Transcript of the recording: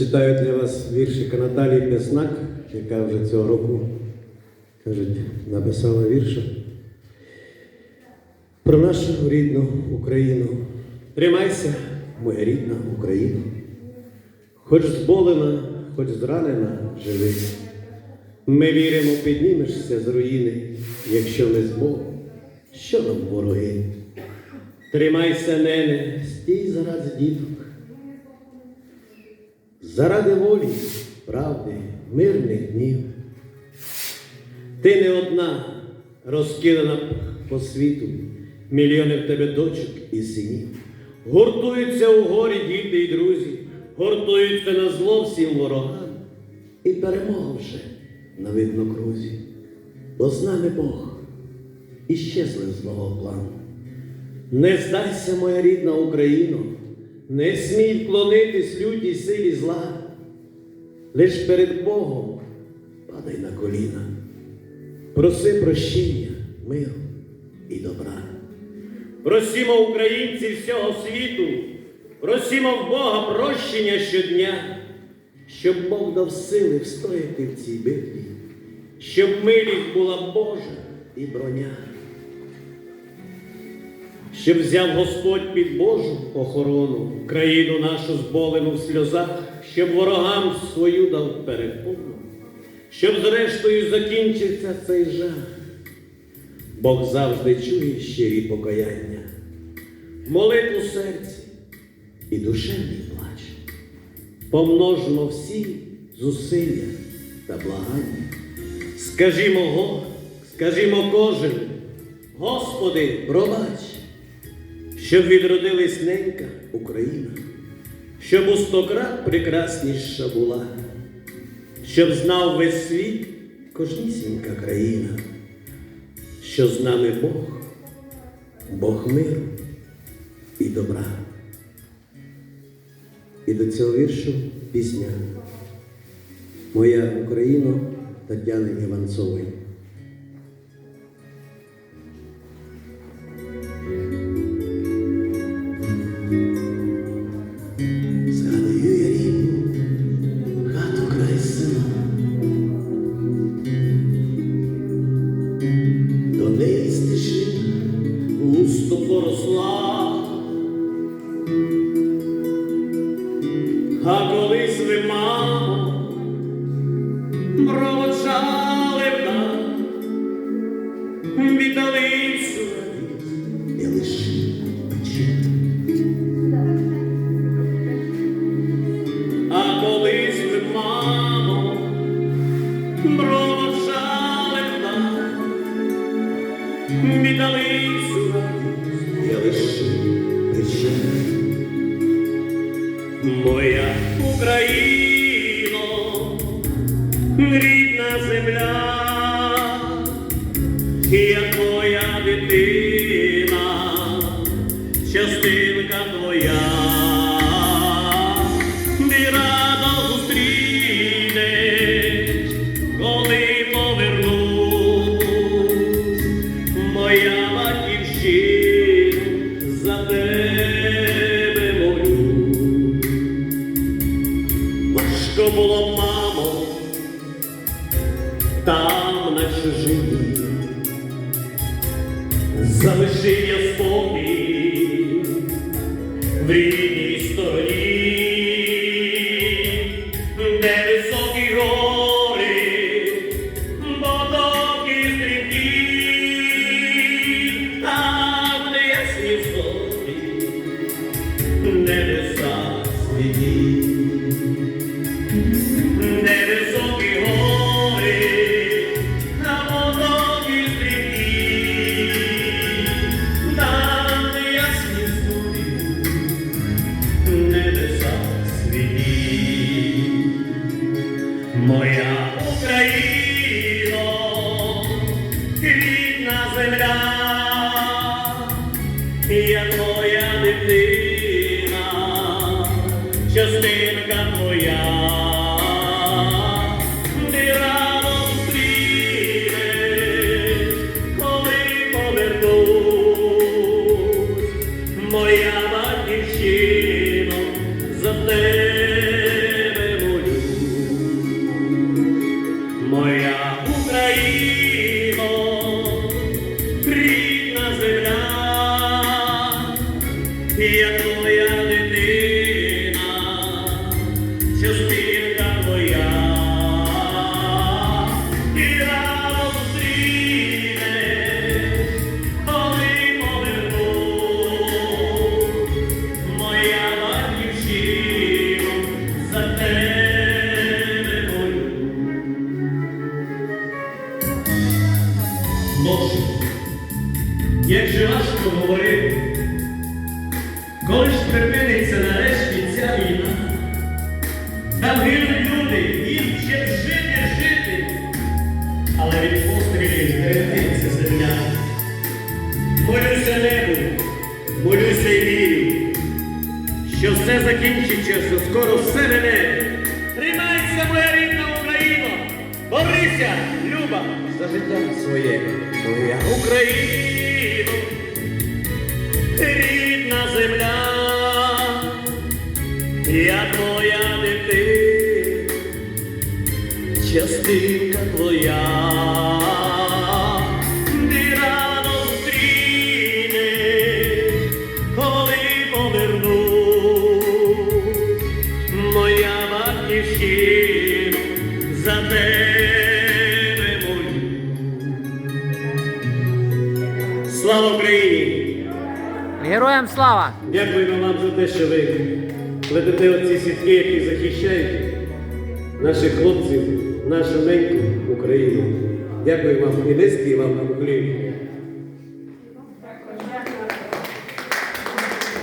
Читаю для вас віршика Наталії Пяснак, яка вже цього року, кажуть, написала вірша про нашу рідну Україну. Тримайся, моя рідна Україна. Хоч зболена, хоч зранена, живи. Ми віримо, піднімешся з руїни, якщо не з Богом, що нам вороги. Тримайся, нене, стій заради діток. Заради волі, правди, мирних днів. Ти не одна розкидана по світу, мільйони в тебе дочок і синів. Гуртуються у горі діти і друзі, гуртуються на зло всім ворогам. І перемога вже на видно крузі, бо з нами Бог і щезли злого плану. Не здайся, моя рідна Україно, не смій вклонитись лютій силі зла, лиш перед Богом падай на коліна, проси прощення, миру і добра. Просімо українців всього світу, просімо в Бога прощення щодня, щоб Бог дав сили встояти в цій битві, щоб милість була Божа і броня щоб взяв Господь під Божу охорону, країну нашу зболену в сльозах, щоб ворогам свою дав перепону, щоб зрештою закінчився цей жах. Бог завжди чує щирі покаяння, молитву серці і душевний плач. Помножимо всі зусилля та благання. Скажімо го, скажімо кожен, Господи, пробач щоб відродилась ненька Україна, щоб у стократ прекрасніша була, щоб знав весь світ кожнісінька країна, що з нами Бог, Бог миру і добра. І до цього віршу пісня Моя Україна Тетяни Іванцової. Густо а колись ви, мамо, проводжали в нас, вітали всю і лише печаль. А колись ви, мамо, проводжали рідна земля, як там наче живі, залишив я спокій як же важко говорити, коли ж припиниться нарешті ця війна, там гинуть люди, їм ще жити, жити, але від пострілів берегтиться земля. Молюся небу, молюся і вірю, що все закінчиться, що скоро все мене. Тримайся, моя рідна Україна! Борися, Люба, за життя своє, моя Україна, я твоя дитина, частинка твоя. Ти рано зустрінеш, коли поверну, моя батьківщина за тебе молю. Слава Україні! Героям слава! Дякуємо вам за те, що ви плетете оці сітки, які захищають наших хлопців, нашу неньку Україну. Дякую вам і низький вам уклін.